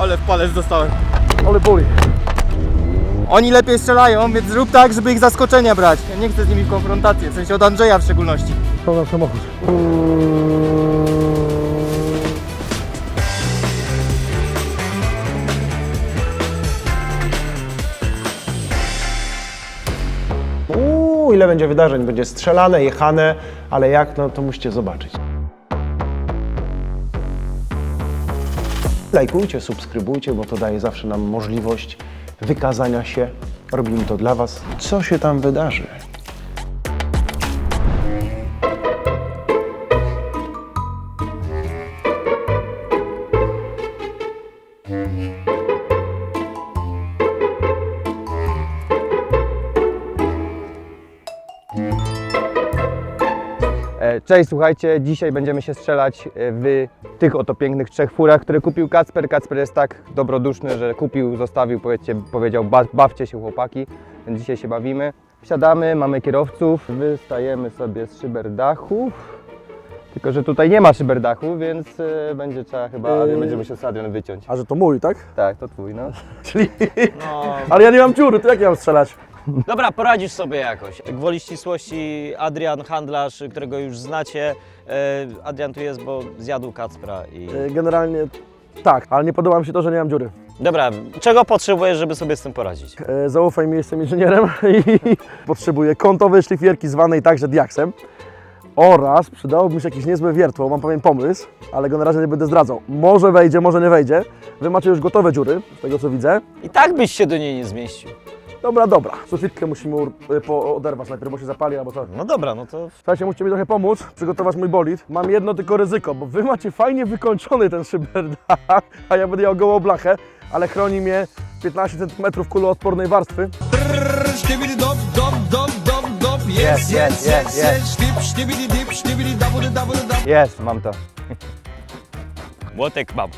Ale w palec dostałem. Ale boli. Oni lepiej strzelają, więc zrób tak, żeby ich zaskoczenia brać. Ja nie chcę z nimi w konfrontację, w sensie od Andrzeja w szczególności. To na samochód. Uuu, ile będzie wydarzeń, będzie strzelane, jechane, ale jak, no to musicie zobaczyć. Lajkujcie, subskrybujcie, bo to daje zawsze nam możliwość wykazania się. Robimy to dla Was. Co się tam wydarzy? Cześć, słuchajcie, dzisiaj będziemy się strzelać e, w tych oto pięknych trzech furach, które kupił Kacper. Kacper jest tak dobroduszny, że kupił, zostawił, powiedzcie, powiedział ba bawcie się chłopaki, więc dzisiaj się bawimy. Wsiadamy, mamy kierowców, wystajemy sobie z szyberdachów. Tylko, że tutaj nie ma szyberdachu, więc e, będzie trzeba chyba, Yy. będziemy się z Adrian wyciąć. A że to mój, tak? Tak, to twój, no. Czyli... Ale ja nie mam dziury, to jak ja mam strzelać? Dobra, poradzisz sobie jakoś. Gwoli ścisłości Adrian Handlarz, którego już znacie. E, Adrian tu jest, bo zjadł Kacpra i... E, Generalnie tak, ale nie podoba mi się to, że nie mam dziury. Dobra, czego potrzebujesz, żeby sobie z tym poradzić? E, Zaufaj mi, jestem inżynierem i potrzebuję kątowej szlifierki zwanej także diaksem. Oraz przydałoby mi się jakieś niezłe wiertło, mam pewien pomysł, ale go na razie nie będę zdradzał. Może wejdzie, może nie wejdzie. Wy macie już gotowe dziury, z tego co widzę. I tak byś się do niej nie zmieścił. Dobra, dobra. Sufitkę musimy ur- e, po- oderwać najpierw, bo się zapali albo co. No dobra, no to... Słuchajcie, musicie mi trochę pomóc, przygotować mój bolid. Mam jedno tylko ryzyko, bo wy macie fajnie wykończony ten szyberdach, a ja będę miał gołą blachę, ale chroni mnie 15 cm kuloodpornej warstwy. Dop dop dop dop dop dip stibidi double double double Jest, mam to. Młotek mam.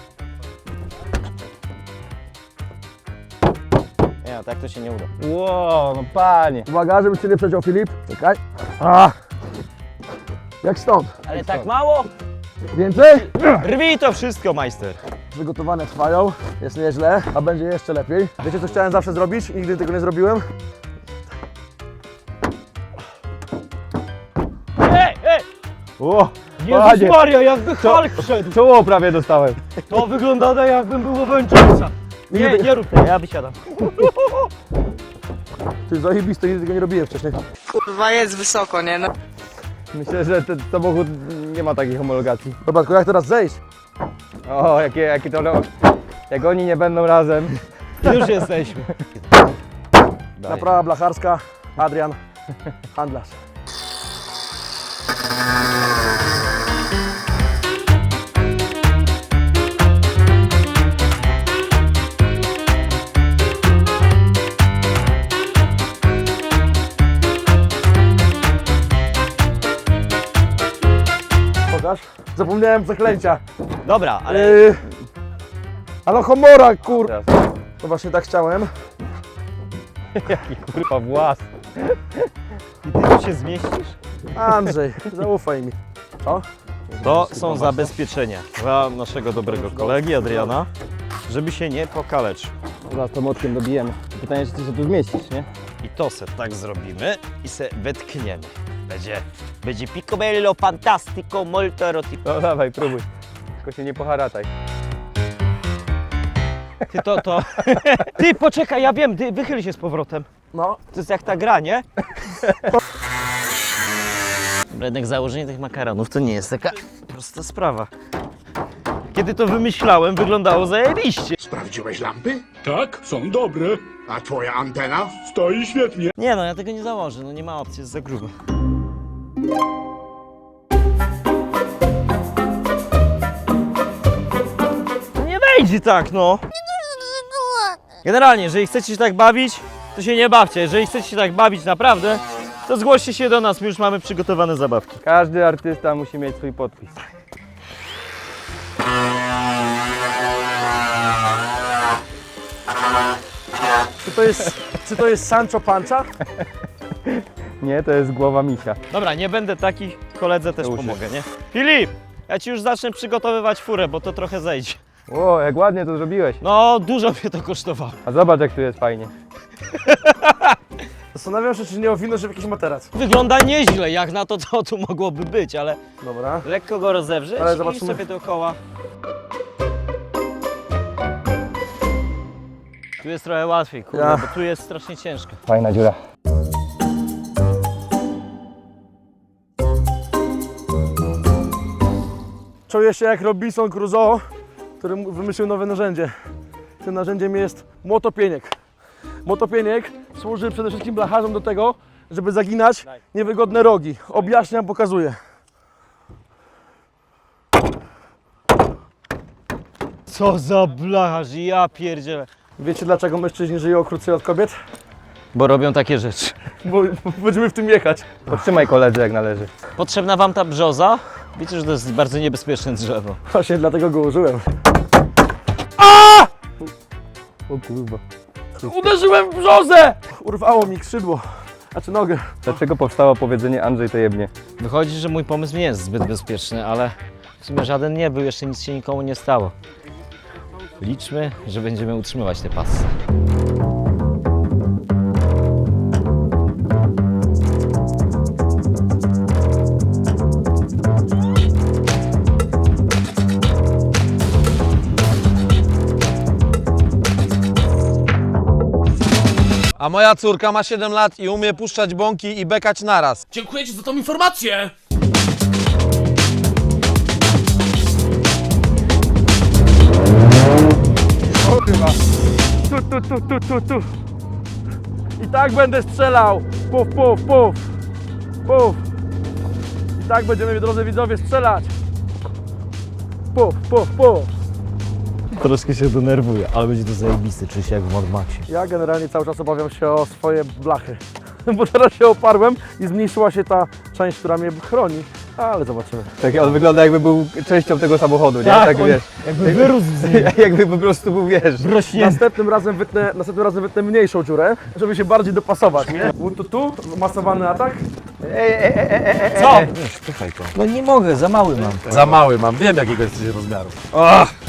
Tak to się nie uda. Ło, no panie. Uwaga, żeby cię nie przeciął Filip. Czekaj. A. Jak stąd? Ale tak mało? Więcej? Rwij to wszystko, majster. Przygotowania trwają, jest nieźle, a będzie jeszcze lepiej. Wiecie co chciałem zawsze zrobić i nigdy tego nie zrobiłem? Ej, ej! Ło, Jezus panie. Maria, jakby Hulk wszedł. Czoło prawie dostałem. To wygląda tak, jakbym był wędrowca. Nie, nie rób tego, ja wysiadam. Ty zajebiste, nigdy tego nie robiłem wcześniej. Kurwa jest wysoko, nie? No. Myślę, że ten samochód nie ma takich homologacji. Dobra, tylko jak teraz zejść? O, jakie, jakie to... no- Jak oni nie będą razem. Już jesteśmy. Naprawa blacharska, Adrian, handlarz. Pokaż. Zapomniałem zaklęcia. Dobra, ale Yy, ale homora, kur... Teraz. To właśnie tak chciałem. Jaki kurwa włas. ty tu się zmieścisz? Andrzej, zaufaj mi. Co? To są zabezpieczenia dla naszego dobrego kolegi Adriana, żeby się nie pokaleczył. Zaraz to młotkiem dobijemy. Pytanie, czy ty się tu zmieścisz, nie? I to se tak zrobimy i se wetkniemy. Będzie, będzie picobello fantastico molto erotico. No dawaj, próbuj. Tylko się nie poharataj. Ty to, to... Ty poczekaj, ja wiem, ty wychyl się z powrotem. No, To jest jak ta gra, nie? Jednak założenie tych makaronów to nie jest taka prosta sprawa. Kiedy to wymyślałem, wyglądało zajebiście. Sprawdziłeś lampy? Tak, są dobre. A twoja antena? Stoi świetnie. Nie no, ja tego nie założę, no nie ma opcji, jest za grube. Nie wejdzie tak, no. Generalnie, jeżeli chcecie się tak bawić, to się nie bawcie. Jeżeli chcecie się tak bawić naprawdę, to zgłoście się do nas, my już mamy przygotowane zabawki. Każdy artysta musi mieć swój podpis. czy to jest, czy to jest Sancho Pancha? Nie, to jest głowa misia. Dobra, nie będę taki, koledze też pomogę, nie? Filip, ja ci już zacznę przygotowywać furę, bo to trochę zejdzie. O, jak ładnie to zrobiłeś. No, dużo mnie to kosztowało. A zobacz jak tu jest fajnie. Zastanawiam się, czy nie owinąć się w jakiś materac. Wygląda nieźle, jak na to, co tu mogłoby być, ale Dobra. lekko go rozewrzeć Ale i zobaczymy. sobie dookoła. Tu jest trochę łatwiej, kurde, Ja. bo tu jest strasznie ciężko. Fajna dziura. Czuję się jak Robinson Crusoe, który wymyślił nowe narzędzie. Tym narzędziem jest młotopieniek. Młotopieniek służy przede wszystkim blacharzom do tego, żeby zaginać niewygodne rogi. Objaśniam, pokazuję. Co za blacharz, ja pierdzielę. Wiecie dlaczego mężczyźni żyją krócej od kobiet? Bo robią takie rzeczy. Bo będziemy w tym jechać. Podtrzymaj koledzy jak należy. Potrzebna wam ta brzoza? Wiecie, że to jest bardzo niebezpieczne drzewo. Właśnie dlatego go użyłem. O kurwa. Uderzyłem w brzozę! Urwało mi skrzydło. Znaczy nogę. Dlaczego powstało powiedzenie Andrzej to jebnie? Wychodzi, że mój pomysł nie jest zbyt bezpieczny, ale w sumie żaden nie był, jeszcze nic się nikomu nie stało. Liczmy, że będziemy utrzymywać te pasy. Moja córka ma 7 lat i umie puszczać bąki i bekać naraz. Dziękuję ci za tą informację! Tu, tu, tu, tu, tu, tu. I tak będę strzelał. Puf, puf, puf. Puf. I tak będziemy, drodzy widzowie, strzelać. Puf, puf, puf. Troszkę się denerwuję, ale będzie to zajebisty, czuję się jak w Mad Maxie. Ja generalnie cały czas obawiam się o swoje blachy. Bo teraz się oparłem i zmniejszyła się ta część, która mnie chroni. Ale zobaczymy. Tak, on wygląda jakby był częścią tego samochodu, nie? Tak, Tak, on wiesz. Jakby wyrósł z nim. jakby po prostu był, wiesz. Następnym razem wytnę, następnym razem wytnę mniejszą dziurę, żeby się bardziej dopasować, nie? Tu, tu, masowany atak. Co? No nie mogę, za mały mam. Za mały mam, wiem jakiego jesteś rozmiaru.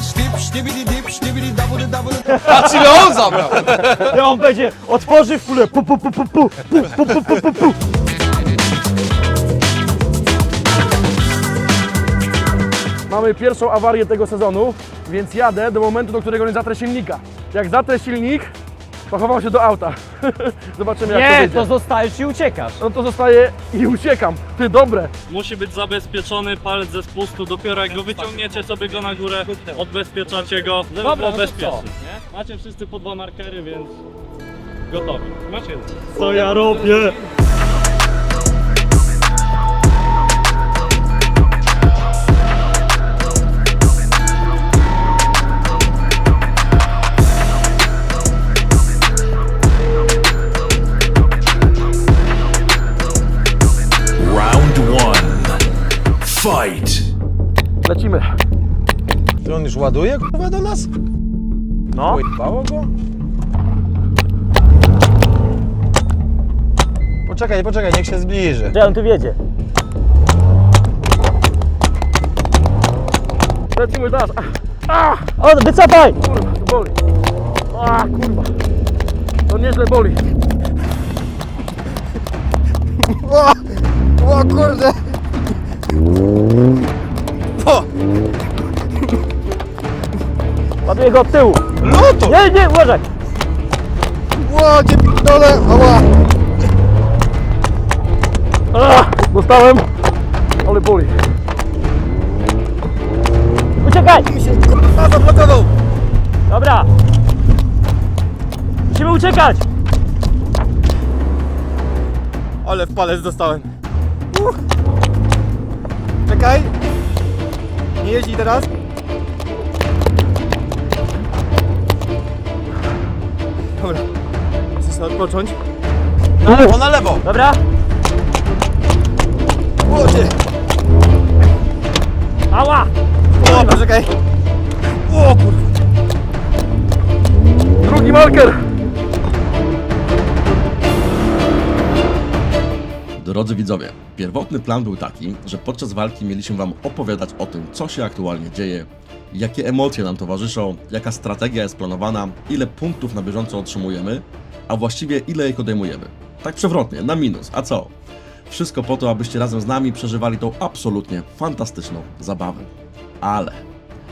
Sztip, sztibidi dip. Patrz ile on zabrał! Ja on będzie, otworzy w kulę, pu, pu, pu, pu, pu, pu, pu, pu, pu, pu, pu. Mamy pierwszą awarię tego sezonu, więc jadę do momentu, do którego nie zatrę silnika. Jak zatrę silnik, to chowam się do auta. Zobaczymy jak to Nie, wyjdzie. to zostajesz i uciekasz. No to zostaje i uciekam. Ty, dobre. musi być zabezpieczony palec ze spustu. Dopiero jak go wyciągniecie sobie go na górę, odbezpieczacie go, żeby Dobra, było no to bezpiecznie. co? Nie? Macie wszyscy po dwa markery, więc gotowi. Macie. Co ja robię? On już ładuje kurwa do nas? No. Pojebało go? Poczekaj, poczekaj, niech się zbliży. Gdzie on tu wiedzie? Lecimy teraz. O, wycofaj! Kurwa, to boli. A, kurwa. To nieźle boli. O kurde! Ładuję go od tyłu. Loto! Nie, nie, uważaj! Ło, cię p***dolę! Ała! A, dostałem. Ale boli. Uciekaj! A, zablokował! Dobra! Musimy uciekać! Ale w palec dostałem. Uch. Czekaj! Nie jeździ teraz? Sobie odpocząć. Na lewo, na lewo! Dobra? Ty. Ała! o poczekaj! O kurwa! Drugi marker. Drodzy widzowie, pierwotny plan był taki, że podczas walki mieliśmy Wam opowiadać o tym, co się aktualnie dzieje, jakie emocje nam towarzyszą, jaka strategia jest planowana, ile punktów na bieżąco otrzymujemy, a właściwie ile ich odejmujemy. Tak przewrotnie, na minus, a co? Wszystko po to, abyście razem z nami przeżywali tą absolutnie fantastyczną zabawę. Ale,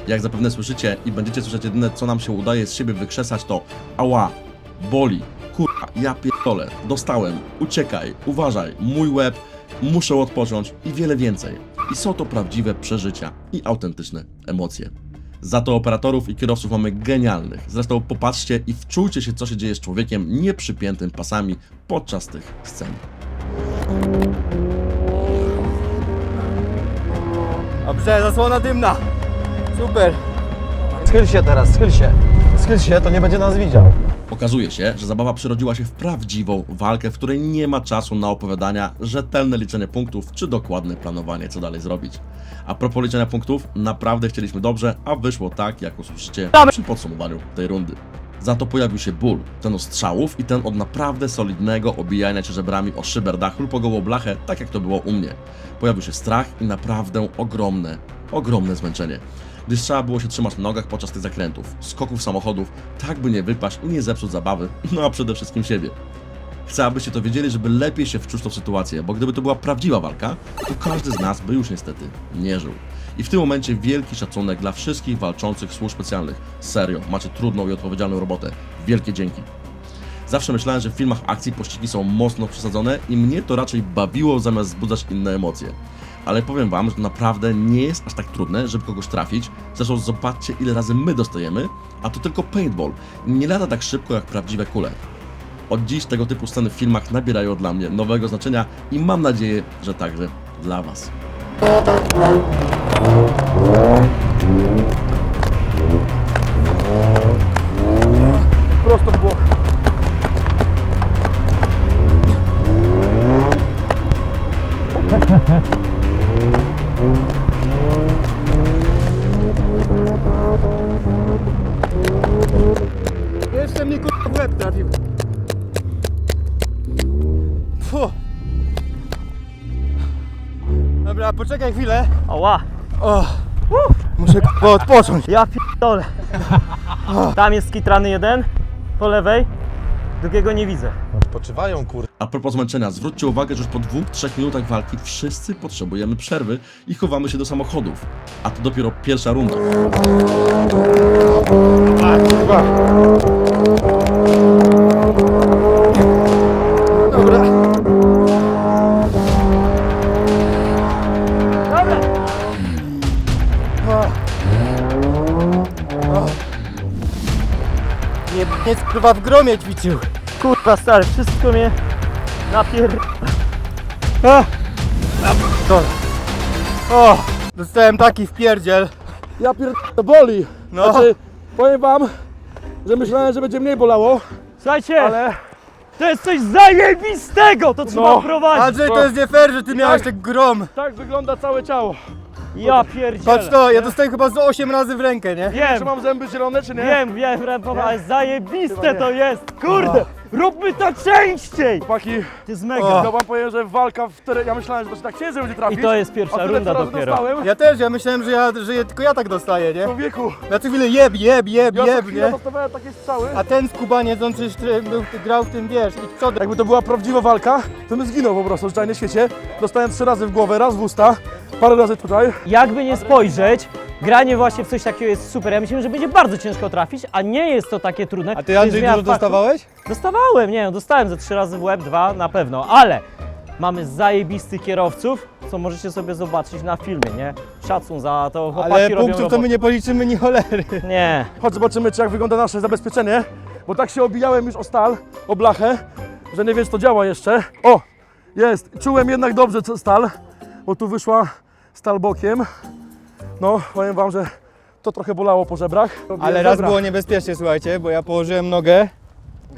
jak zapewne słyszycie i będziecie słyszeć jedyne, co nam się udaje z siebie wykrzesać, to ała, boli, kurwa, ja pierdolę, dostałem, uciekaj, uważaj, mój łeb, muszę odpocząć i wiele więcej. I są to prawdziwe przeżycia i autentyczne emocje. Za to operatorów i kierowców mamy genialnych. Zresztą popatrzcie i wczujcie się, co się dzieje z człowiekiem nieprzypiętym pasami podczas tych scen. Dobrze, zasłona dymna. Super. Schyl się teraz, schyl się. Schyl się, to nie będzie nas widział. Okazuje się, że zabawa przerodziła się w prawdziwą walkę, w której nie ma czasu na opowiadania, rzetelne liczenie punktów czy dokładne planowanie, co dalej zrobić. A propos liczenia punktów, naprawdę chcieliśmy dobrze, a wyszło tak, jak usłyszycie przy podsumowaniu tej rundy. Za to pojawił się ból, ten od strzałów i ten od naprawdę solidnego obijania się żebrami o szyber dachu lub o gołą blachę, tak jak to było u mnie. Pojawił się strach i naprawdę ogromne, ogromne zmęczenie gdyż trzeba było się trzymać na nogach podczas tych zakrętów, skoków samochodów, tak by nie wypaść i nie zepsuć zabawy, no a przede wszystkim siebie. Chcę, abyście to wiedzieli, żeby lepiej się wczuć w sytuację, bo gdyby to była prawdziwa walka, to każdy z nas by już niestety nie żył. I w tym momencie wielki szacunek dla wszystkich walczących służb specjalnych. Serio, macie trudną i odpowiedzialną robotę. Wielkie dzięki. Zawsze myślałem, że w filmach akcji pościgi są mocno przesadzone i mnie to raczej bawiło zamiast wzbudzać inne emocje. Ale powiem wam, że naprawdę nie jest aż tak trudne, żeby kogoś trafić. Zresztą zobaczcie ile razy my dostajemy, a to tylko paintball. Nie lata tak szybko jak prawdziwe kule. Od dziś tego typu sceny w filmach nabierają dla mnie nowego znaczenia i mam nadzieję, że także dla was. Prosto w bok. Dobra, poczekaj chwilę. Oła, O, muszę odpocząć. ja p***dolę. Tam jest skitrany jeden, po lewej, drugiego nie widzę. A propos zmęczenia, zwróćcie uwagę, że już po dwóch, trzech minutach walki wszyscy potrzebujemy przerwy i chowamy się do samochodów. A to dopiero pierwsza runda. Dobra. Kurwa w gromie ćwiczył. Kurwa stary, wszystko mnie napier... A! To. O! Dostałem taki wpierdziel. Ja pier... to boli. No. Znaczy, powiem wam, że myślałem, że będzie mniej bolało, Słuchajcie, ale to jest coś zajebistego, to trzeba No. prowadzić. Andrzej, to jest nie fair, że ty miałeś ten grom. tak wygląda całe ciało. Ja pierdzielę. Patrz to, ja dostałem chyba z 8 razy w rękę, nie? Wiem, Czy mam zęby zielone, czy nie? wiem, wiem, Repo, ale zajebiste nie. to jest. Kurde, róbmy to częściej. Chłopaki, To jest mega. O. ja wam powiem, że walka w terenie, ja myślałem, że to się tak ciężej będzie I trafić. to jest a pierwsza tyle runda co dopiero. dostałem. Ja też, ja myślałem, że ja żyję, tylko ja tak dostaję, nie? Człowieku, Ja co chwilę jeb, jeb, jeb, ja co jeb, chwilę nie? dostawałem takie strzały. A ten skubaniec, on przecież był, grał w tym, wiesz, i przodem. Jakby to była prawdziwa walka, to bym zginął po prostu, zwyczajnie w świecie. Dostałem trzy razy w głowę, raz w usta, parę razy tutaj. Jakby nie spojrzeć, granie właśnie w coś takiego jest super. Ja myślałem, że będzie bardzo ciężko trafić, a nie jest to takie trudne. A To ty, jest Andrzej, zmiana dużo faktu. dostawałeś? Dostawałem, nie no, dostałem ze trzy razy w łeb, dwa na pewno, ale mamy zajebistych kierowców, co możecie sobie zobaczyć na filmie, nie? Szacun za to, chłopaki Ale robią punktów to robotę. my nie policzymy ni cholery. Nie, Chodź zobaczymy, czy jak wygląda nasze zabezpieczenie, bo tak się obijałem już o stal, o blachę, że nie wiesz, to działa jeszcze. O, jest, czułem jednak dobrze co stal, bo tu wyszła stal bokiem. No, powiem wam, że to trochę bolało po żebrach. Ale raz Dobra. było niebezpiecznie, słuchajcie, bo ja położyłem nogę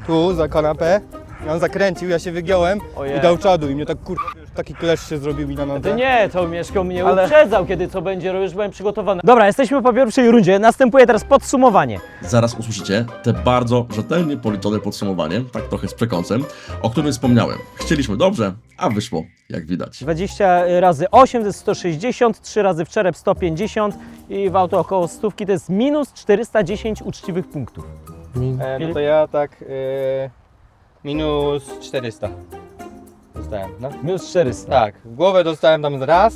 tu za kanapę i on zakręcił, ja się wygiąłem Ojej. i dał czadu i mnie tak kur... taki klesz się zrobił mi na nodze. To nie, to Mieszko mnie Ale- uprzedzał, kiedy co będzie, już byłem przygotowany. Dobra, jesteśmy po pierwszej rundzie, następuje teraz podsumowanie. Zaraz usłyszycie te bardzo rzetelnie policzone podsumowanie, tak trochę z przekąsem, o którym wspomniałem. Chcieliśmy dobrze, a wyszło jak widać. 20 razy 8 to jest 160, 3 razy w czerep 150 i w auto około stówki to jest minus 410 uczciwych punktów. E, no to ja tak e, minus 400 dostałem, no. Minus 400. Tak, w głowę dostałem tam raz.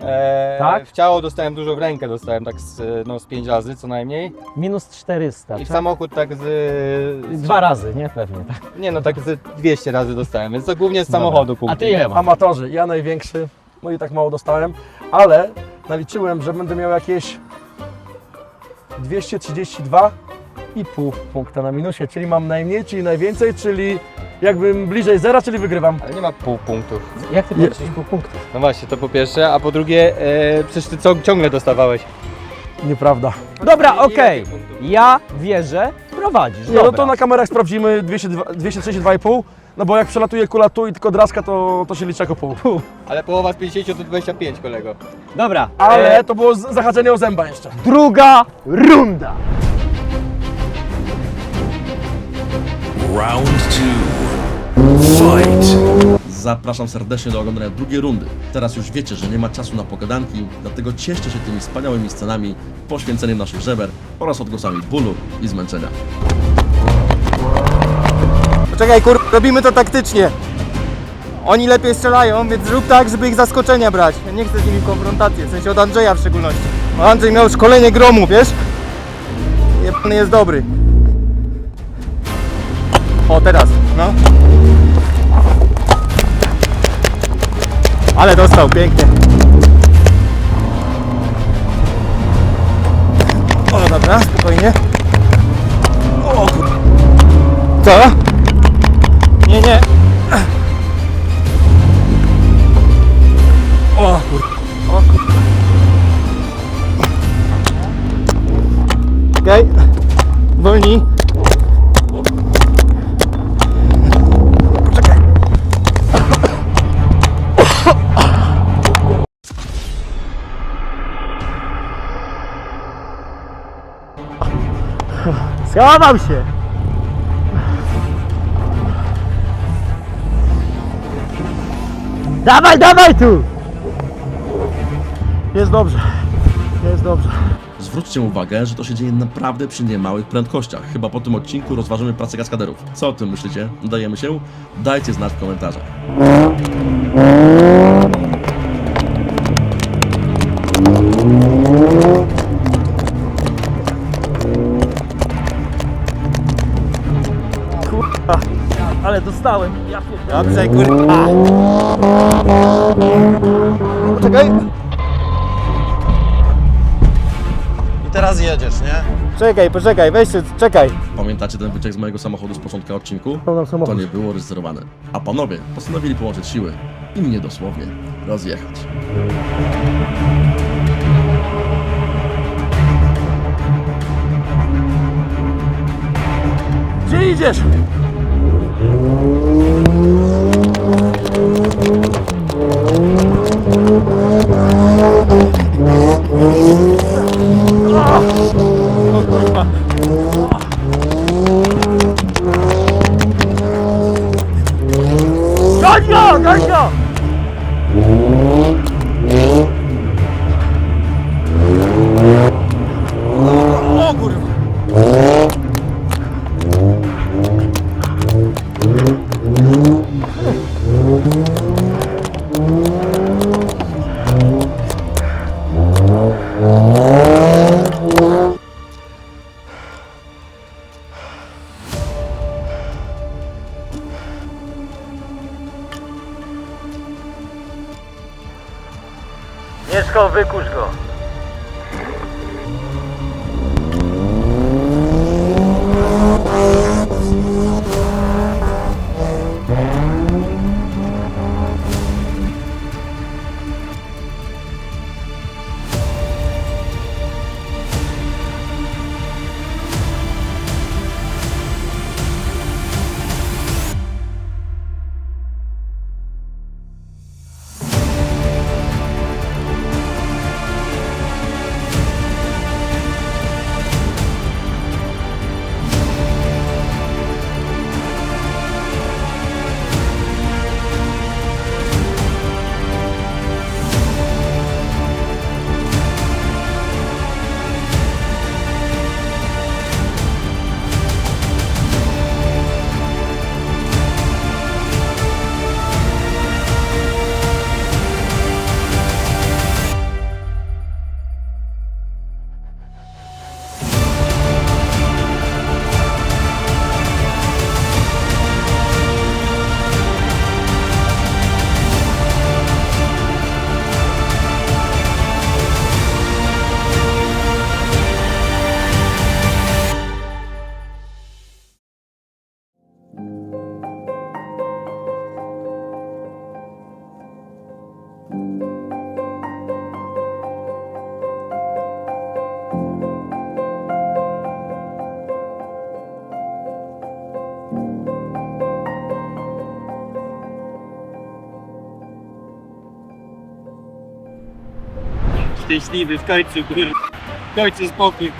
E, Tak? W ciało dostałem dużo, w rękę dostałem tak z, no, z 5 razy co najmniej. Minus 400. I w tak? samochód tak z, z... Dwa razy, nie? Pewnie. Tak. Nie no, tak z 200 razy dostałem, więc to głównie z samochodu A punkty. ty ile masz? Amatorzy, ja największy, no i tak mało dostałem, ale naliczyłem, że będę miał jakieś 232,5 punkta na minusie, czyli mam najmniej, czyli najwięcej, czyli jakbym bliżej zera, czyli wygrywam. Ale nie ma pół punktów. Jak ty policzysz pół punktów? No właśnie, to po pierwsze, a po drugie, e, przecież ty co, ciągle dostawałeś. Nieprawda. Dobra, okej. Ja wierzę, prowadzisz. Nie, no to na kamerach sprawdzimy 202 232,5, no bo jak przelatuje kula tu i tylko draska, to, to się liczy jako pół. Ale połowa z 50 to 25 kolego. Dobra, Ale e, to było z- zahaczenie o zęba jeszcze. druga runda. Zapraszam serdecznie do oglądania drugiej rundy. Teraz już wiecie, że nie ma czasu na pogadanki, dlatego cieszcie się tymi wspaniałymi scenami, poświęceniem naszych żeber oraz odgłosami bólu i zmęczenia. Poczekaj, kur... robimy to taktycznie. Oni lepiej strzelają, więc zrób tak, żeby ich zaskoczenia brać. Ja nie chcę z nimi konfrontacji, w sensie od Andrzeja w szczególności. Bo Andrzej miał szkolenie gromu, wiesz? Jebany jest dobry. O, teraz, no. Ale dostał, pięknie. O, dobra, spokojnie. O, kur... Co? Nie, nie. O kur... O kur... Okej. Wolnij. Poczekaj. Schował się. Dawaj, dawaj tu! Jest dobrze. Jest dobrze. Zwróćcie uwagę, że to się dzieje naprawdę przy niemałych prędkościach. Chyba po tym odcinku rozważymy pracę kaskaderów. Co o tym myślicie? Dajemy się? Dajcie znać w komentarzach. Ale dostałem. Ja pierdolę. Dobrze, kur... A. Poczekaj. I teraz jedziesz, nie? Czekaj, poczekaj, weź się, czekaj. Pamiętacie ten wyciek z mojego samochodu z początku odcinku? To samochód. nie było reżyserowane. A panowie postanowili połączyć siły i mnie dosłownie rozjechać. Gdzie idziesz? Goń go, goń go! Mieszko, wykusz go. Szczęśliwy, w końcu, kur... W końcu spokój.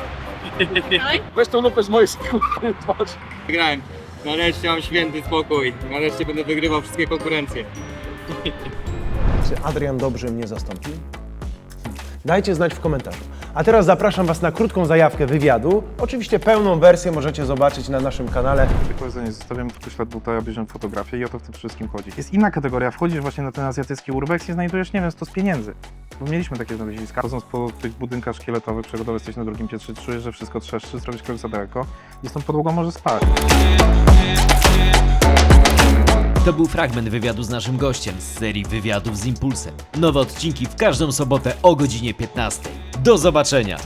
Weź tą lupę z mojej skóry, patrz. Grałem. Nareszcie mam święty spokój. Nareszcie będę wygrywał wszystkie konkurencje. Czy Adrian dobrze mnie zastąpił? Dajcie znać w komentarzu. A teraz zapraszam Was na krótką zajawkę wywiadu. Oczywiście pełną wersję możecie zobaczyć na naszym kanale. Powiedzenie, zostawiam tylko ślad buta, bierzemy fotografię i o to w tym wszystkim chodzi. Jest inna kategoria, wchodzisz właśnie na ten azjatycki urbex i znajdujesz, nie wiem, 100 z pieniędzy. Bo mieliśmy takie znaleziska. Chodząc po tych budynkach szkieletowych, przygodowy jesteś na drugim piętrze, czujesz, że wszystko trzeszczy, zrobisz daleko i z tą podłogą może spać. To był fragment wywiadu z naszym gościem z serii wywiadów z Impulsem. Nowe odcinki w każdą sobotę o godzinie 15. Do zobaczenia!